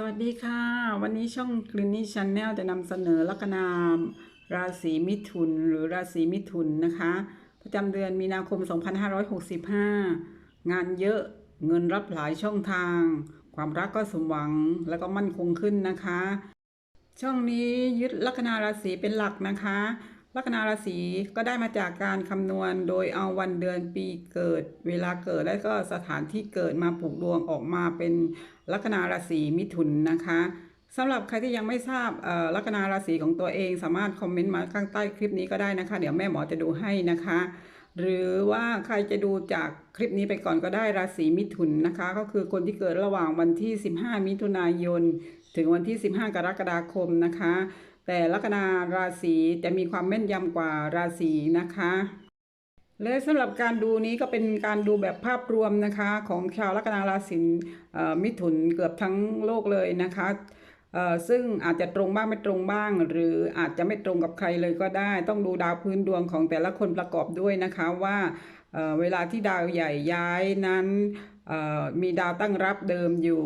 สวัสดีค่ะ วันนี้ช่อง c l i n i c Channel จะนำเสนอลัคนามราศีมิถุนหรือราศีมิถุนนะคะ ประจำเดือนมีนาคม 2565 งานเยอะเงินรับหลายช่องทาง ความรักก็สมหวังแล้วก็มั่นคงขึ้นนะคะ ช่องนี้ยึดลัคนาราศีเป็นหลักนะคะ ลัคนาราศีก็ได้มาจากการคำนวณโดยเอาวันเดือนปีเกิด เวลาเกิดและก็สถานที่เกิดมาผูกดวงออกมาเป็นลัคนาราศีมิถุนนะคะสำหรับใครที่ยังไม่ทราบเออลัคนาราศีของตัวเองสามารถคอมเมนต์มาข้างใต้คลิปนี้ก็ได้นะคะ เดี๋ยวแม่หมอจะดูให้นะคะ หรือว่าใครจะดูจากคลิปนี้ไปก่อนก็ได้ราศีมิถุนนะคะ ก็คือคนที่เกิดระหว่างวันที่ 15 มิถุนายน ถึงวันที่ 15 กรกฎาคมนะคะ แต่ลัคนาราศีจะมีความแม่นยำกว่าราศีนะคะ และสำหรับการดูนี้ก็เป็นการดูแบบภาพรวมนะคะของชาวลัคนาราศีมิถุนเกือบทั้งโลกเลยนะคะซึ่งอาจจะตรงบ้างไม่ตรงบ้าง หรืออาจจะไม่ตรงกับใครเลยก็ได้ ต้องดูดาวพื้นดวงของแต่ละคนประกอบด้วยนะคะว่าเวลาที่ดาวใหญ่ย้ายนั้นมีดาวตั้งรับเดิมอยู่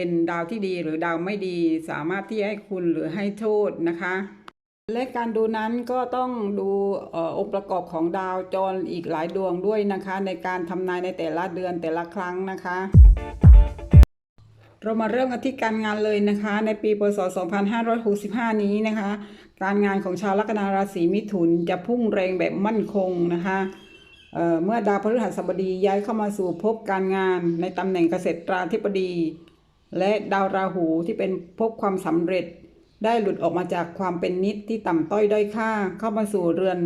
เป็นดาวที่ดีหรือดาวไม่ดี สามารถที่ให้คุณหรือให้โทษนะคะ และการดูนั้นก็ต้องดูองค์ประกอบของดาวจรอีกหลายดวงด้วยนะคะ ในการทำนายในแต่ละเดือนแต่ละครั้งนะคะเรามาเริ่มกันที่การงานเลยนะคะ ในปีพศ 2565 นี้นะคะ การงานของชาวลัคนาราศีมิถุนจะพุ่งแรงแบบมั่นคงนะคะเเมื่อดาวพฤหัสบดีย้ายเข้ามาสู่ภพการงานในตำแหน่งเกษตราธิบดี และดาวราหูที่เป็นภพความสำเร็จ ได้หลุดออกมาจากความเป็นนิดที่ต่ำต้อยด้อยค่าเข้ามาสู่เรือน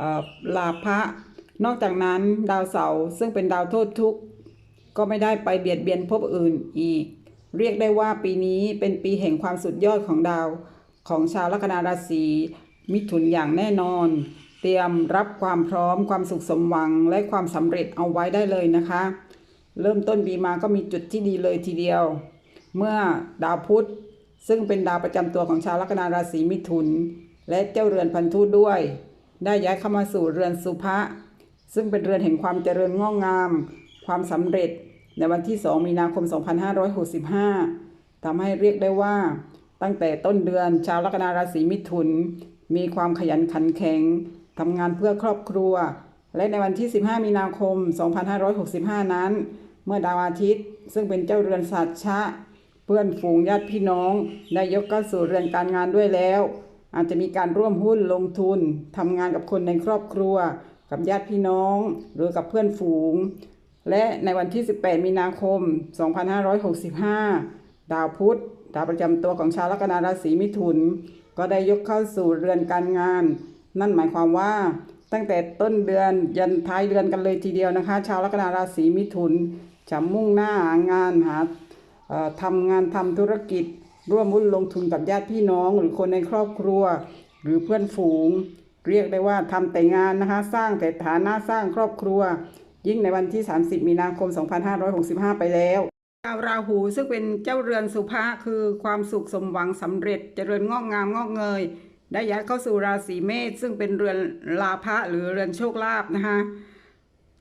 อลาภะนอกจากนั้นดาวเสาร์ซึ่งเป็นดาวโทษทุกข์ ก็ไม่ได้ไปเบียดเบียนภพอื่นอีก เรียกได้ว่าปีนี้เป็นปีแห่งความสุดยอดของดาวของชาวลัคนาราศีมิถุนอย่างแน่นอน เตรียมรับความพร้อมความสุขสมหวังและความสำเร็จเอาไว้ได้เลยนะคะ เริ่มต้นปีมาก็มีจุดที่ดีเลยทีเดียว เมื่อดาวพุธซึ่งเป็นดาวประจำตัวของชาวลัคนาราศีมิถุน และเจ้าเรือนพันธุด้วย ได้ย้ายเข้ามาสู่เรือนสุภะซึ่งเป็นเรือนแห่งความเจริญงอกงาม ความสำเร็จในวันที่ 2 มีนาคม 2565 ทำให้เรียกได้ว่า ตั้งแต่ต้นเดือนชาวลัคนาราศีมิถุน มีความขยันขันแข็งทำงานเพื่อครอบครัว และในวันที่ 15 มีนาคม 2565 นั้น เมื่อดาวอาทิตย์ ซึ่งเป็นเจ้าเรือนสัตชะ เพื่อนฝูงญาติพี่น้องได้ยกเข้าสู่เรือนการงานด้วยแล้ว อาจจะมีการร่วมหุ้นลงทุนทำงานกับคนในครอบครัว กับญาติพี่น้อง หรือกับเพื่อนฝูง และในวันที่ 18 มีนาคม 2565 ดาวพุธดาวประจำตัวของชาวลัคนาราศีมิถุน ก็ได้ยกเข้าสู่เรือนการงาน นั่นหมายความว่าตั้งแต่ต้นเดือนยันท้ายเดือนกันเลยทีเดียวนะคะ ชาวลัคนาราศีมิถุนจะมุ่งหน้างานหา ทำงานทำธุรกิจ ร่วมหุ้นลงทุนกับญาติพี่น้อง หรือคนในครอบครัว หรือเพื่อนฝูง เรียกได้ว่าทำแต่งานนะคะสร้างแต่ฐานะสร้างครอบครัว ยิ่งในวันที่ 30 มีนาคม 2565 ไปแล้วดาวราหูซึ่งเป็นเจ้าเรือนสุภะคือความสุขสมหวังสำเร็จเจริญงอกงามงอกเงย ได้ย้ายเข้าสู่ราศีเมษซึ่งเป็นเรือนลาภะหรือเรือนโชคลาภนะคะ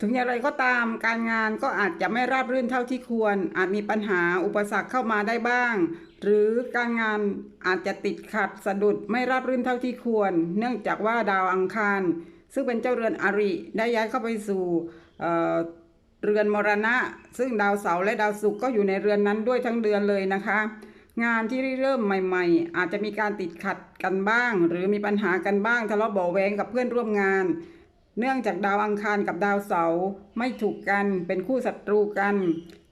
ถึงอย่างไรก็ตามการงานก็อาจจะไม่ราบรื่นเท่าที่ควร อาจมีปัญหาอุปสรรคเข้ามาได้บ้าง หรือการงานอาจจะติดขัดสะดุดไม่ราบรื่นเท่าที่ควร เนื่องจากว่าดาวอังคาร ซึ่งเป็นเจ้าเรือนอริได้ย้ายเข้าไปสู่เอ่อเรือนมรณะ ซึ่งดาวเสาร์และดาวศุกร์ก็อยู่ในเรือนนั้นด้วยทั้งเดือนเลยนะคะ งานที่เริ่มใหม่ ๆ อาจจะมีการติดขัดกันบ้าง หรือมีปัญหากันบ้างทะเลาะเบาะแวงกับเพื่อนร่วมงาน เนื่องจากดาวอังคารกับดาวเสาร์ไม่ถูกกันเป็นคู่ศัตรูกัน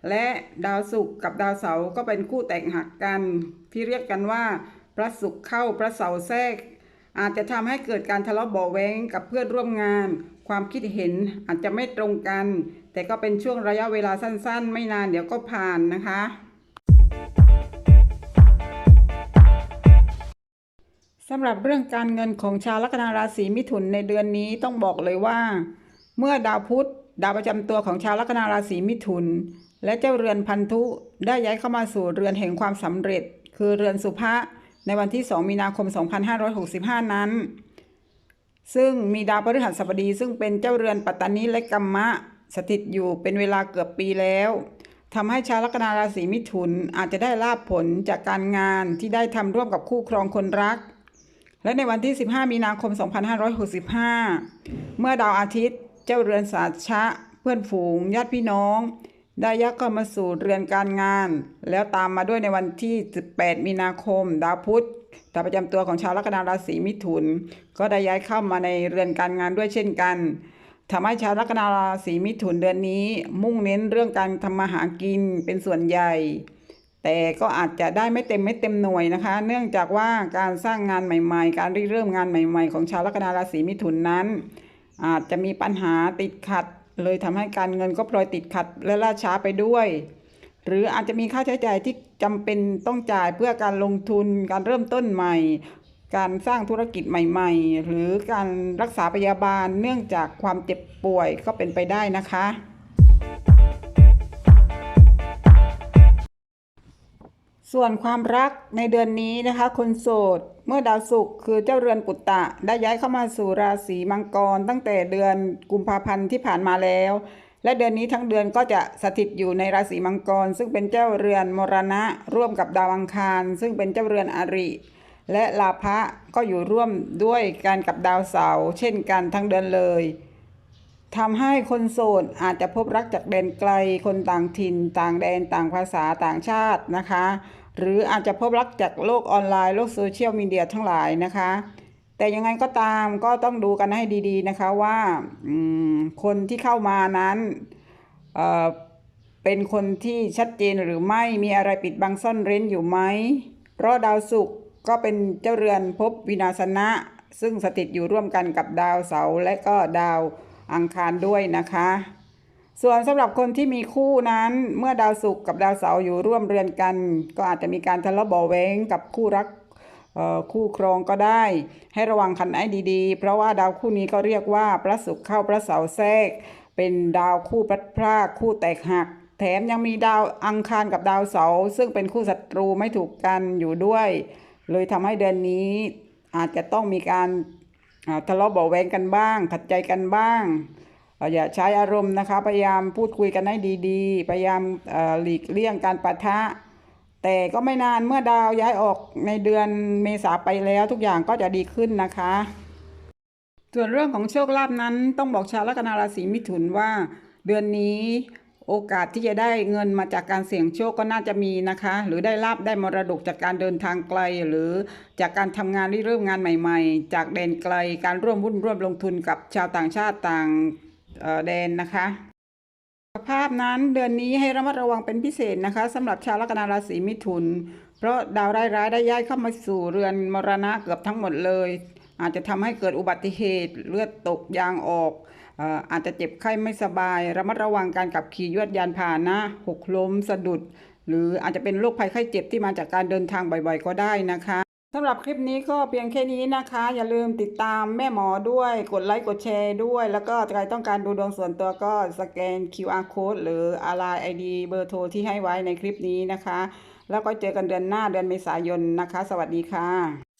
และดาวศุกร์กับดาวเสาร์ก็เป็นคู่แตกหักกัน ที่เรียกกันว่า พระศุกร์เข้าพระเสาร์แทรก อาจจะทำให้เกิดการทะเลาะเบาะแว้งกับเพื่อนร่วมงาน ความคิดเห็นอาจจะไม่ตรงกัน แต่ก็เป็นช่วงระยะเวลาสั้นๆ ไม่นานเดี๋ยวก็ผ่านนะคะ สำหรับเรื่องการเงินของชาวลัคนาราศีมิถุนในเดือนนี้ต้องบอกเลยว่า เมื่อดาวพุธดาวประจำตัวของชาวลัคนาราศีมิถุน และเจ้าเรือนพันธุได้ย้ายเข้ามาสู่เรือนแห่งความสำเร็จ คือเรือนสุภะในวันที่ 2 มีนาคม 2565 นั้น ซึ่งมีดาวพฤหัสบดี ซึ่งเป็นเจ้าเรือนปัตตานีและกัมมะ สถิตอยู่เป็นเวลาเกือบปีแล้วทำให้ชาวลัคนาราศีมิถุนอาจจะได้ลาบผลจากการงานที่ได้ทำร่วมกับคู่ครองคนรัก และในวันที่ 15 มีนาคม 2565 เมื่อดาวอาทิตย์เจ้าเรือนสาชะ เพื่อนฝูงญาติพี่น้อง ได้ยักเข้ามาสู่เรือนการงาน แล้วตามมาด้วยในวันที่ 18 มีนาคม ดาวพุธดาวประจำตัวของชาวลัคนาราศีมิถุน ก็ได้ย้ายเข้ามาในเรือนการงานด้วยเช่นกันทำให้ชาวลัคนาราศีมิถุนเดือนนี้ มุ่งเน้นเรื่องการทำมาหากินเป็นส่วนใหญ่ แต่ก็อาจจะได้ไม่เต็มไม่เต็มหน่วยนะคะ เนื่องจากว่าการสร้างงานใหม่ ๆ การริเริ่มงานใหม่ ๆ ของชาวลัคนาราศีมิถุนนั้น อาจจะมีปัญหาติดขัด เลยทำให้การเงินก็พลอยติดขัดและล่าช้าไปด้วย หรืออาจจะมีค่าใช้จ่ายที่จำเป็นต้องจ่ายเพื่อการลงทุน การเริ่มต้นใหม่ การสร้างธุรกิจใหม่ ๆ หรือการรักษาพยาบาลเนื่องจากความเจ็บป่วยก็เป็นไปได้นะคะ ส่วนความรักในเดือนนี้นะคะคนโสด เมื่อดาวศุกร์คือเจ้าเรือนปุตตะ ได้ย้ายเข้ามาสู่ราศีมังกร ตั้งแต่เดือนกุมภาพันธ์ที่ผ่านมาแล้ว และเดือนนี้ทั้งเดือนก็จะสถิตอยู่ในราศีมังกร ซึ่งเป็นเจ้าเรือนมรณะ ร่วมกับดาวอังคาร ซึ่งเป็นเจ้าเรือนอริ และลาภะก็อยู่ร่วมด้วยกันกับดาวเสาร์เช่นกันทั้งเดือนเลย ทำให้คนโสดอาจจะพบรักจากแดนไกล คนต่างถิ่น ต่างแดน ต่างภาษา ต่างชาตินะคะ หรืออาจจะพบรักจากโลกออนไลน์ โลกโซเชียลมีเดียทั้งหลายนะคะ แต่ยังไงก็ตามก็ต้องดูกันให้ดีๆนะคะว่าคนที่เข้ามานั้นเเป็นคนที่ชัดเจนหรือไม่ มีอะไรปิดบังซ่อนเร้นอยู่ไหม เพราะดาวศุกร์ก็เป็นเจ้าเรือนภพวินาศนะ ซึ่งสถิตอยู่ร่วมกันกับดาวเสาร์และก็ดาว อังคารด้วยนะคะ ส่วนสำหรับคนที่มีคู่นั้น เมื่อดาวศุกร์กับดาวเสาร์อยู่ร่วมเรือนกัน ก็อาจจะมีการทะเลาะเบาะแว้งกับคู่รักคู่ครองก็ได้ ให้ระวังคันไอ้ดีๆ เพราะว่าดาวคู่นี้ก็เรียกว่าพระศุกร์เข้าพระเสาร์แทรก เป็นดาวคู่พลัดพรากคู่แตกหัก แถมยังมีดาวอังคารกับดาวเสาร์ซึ่งเป็นคู่ศัตรูไม่ถูกกันอยู่ด้วย เลยทำให้เดือนนี้อาจจะต้องมีการ ทะเลาะเบาแวงกันบ้าง ขัดใจกันบ้าง อย่าใช้อารมณ์นะคะ พยายามพูดคุยกันให้ดีๆ พยายามหลีกเลี่ยงการปะทะ แต่ก็ไม่นานเมื่อดาวย้ายออกในเดือนเมษาไปแล้วทุกอย่างก็จะดีขึ้นนะคะ ส่วนเรื่องของโชคลาภนั้นต้องบอกชาวลัคนาราศีมิถุนว่า เดือนนี้ โอกาสที่จะได้เงินมาจากการเสี่ยงโชคก็น่าจะมีนะคะ หรือได้ลาบได้มรดกจากการเดินทางไกล หรือจากการทำงานที่เริ่มงานใหม่ ๆ จากแดนไกลการร่วมหุ้นร่วมลงทุนกับชาวต่างชาติต่างเอ่อแดนนะคะสภาพนั้นเดือนนี้ให้ระมัดระวังเป็นพิเศษนะคะสำหรับชาวลัคนาราศีมิถุน เพราะดาวร้ายๆได้ย้ายเข้ามาสู่เรือนมรณะเกือบทั้งหมดเลย อาจจะทำให้เกิดอุบัติเหตุเลือดตกยางออก อาจจะเจ็บไข้ไม่สบาย ระมัดระวังการขับขี่ยวดยานพาหนะหกล้มสะดุด หรืออาจจะเป็นโรคภัยไข้เจ็บที่มาจากการเดินทางบ่อยๆ ก็ได้นะคะสำหรับคลิปนี้ก็เพียงแค่นี้นะคะ อย่าลืมติดตามแม่หมอด้วย กดไลค์กดแชร์ด้วย แล้วก็ใครต้องการดูดวงส่วนตัวก็สแกน QR code หรืออะไร ID เบอร์โทรที่ให้ไว้ในคลิปนี้นะคะ แล้วก็เจอกันเดือนหน้าเดือนเมษายนนะคะ สวัสดีค่ะ